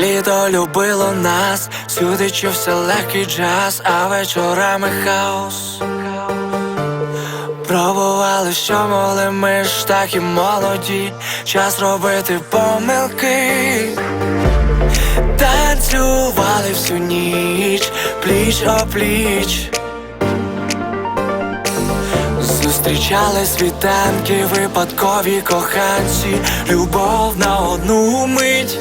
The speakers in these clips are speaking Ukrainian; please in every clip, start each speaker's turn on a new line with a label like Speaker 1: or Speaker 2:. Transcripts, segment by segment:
Speaker 1: Літо любило нас, сюди чувся легкий джаз, а вечорами хаос. Пробували, що могли, ми ж так і молоді, час робити помилки. Танцювали всю ніч, пліч о пліч. Зустрічали світанки, випадкові коханці, любов на одну мить.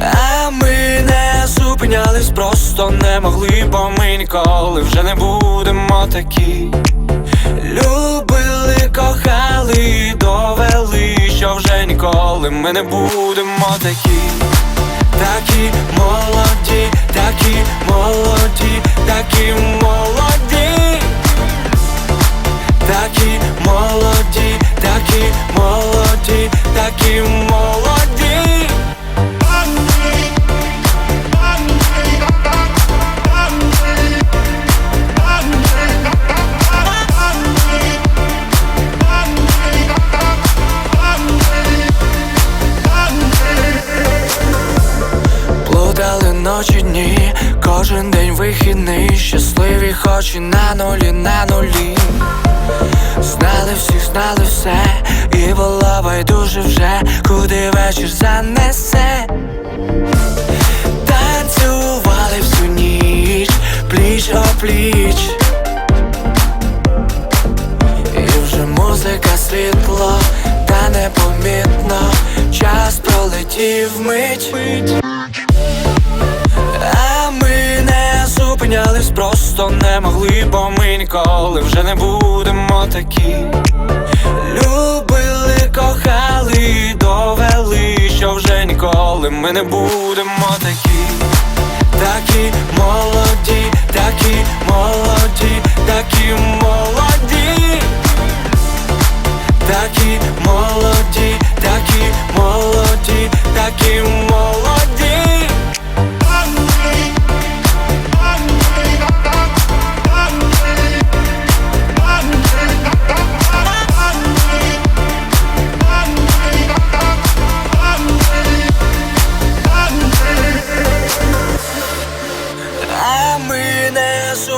Speaker 1: А ми не зупинялись, просто не могли, бо ми ніколи вже не будемо такі. Любили, кохали, довели, що вже ніколи ми не будемо такі. Такі молоді, такі молоді, такі молоді. Такі молоді, такі молоді, такі молоді. Плутали ночі дні, кожен день вихідний, щасливі хоч і на нулі, на нулі. Знали всіх, знали все, і було байдуже вже, куди вечір занесе. Танцювали всю ніч, пліч о пліч. І вже музика світло, та непомітно, час пролетів мить. А ми не зупинялись, не могли, бо ми ніколи вже не будемо такі. Любили, кохали, довели, що вже ніколи ми не будемо такі. Такі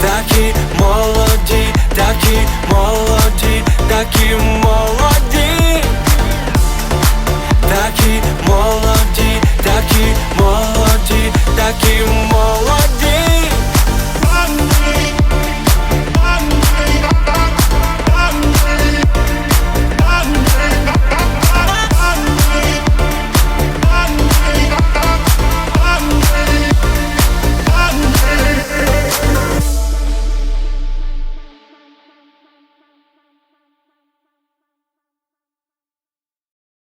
Speaker 1: такі молоді, такі молоді, такі молоді.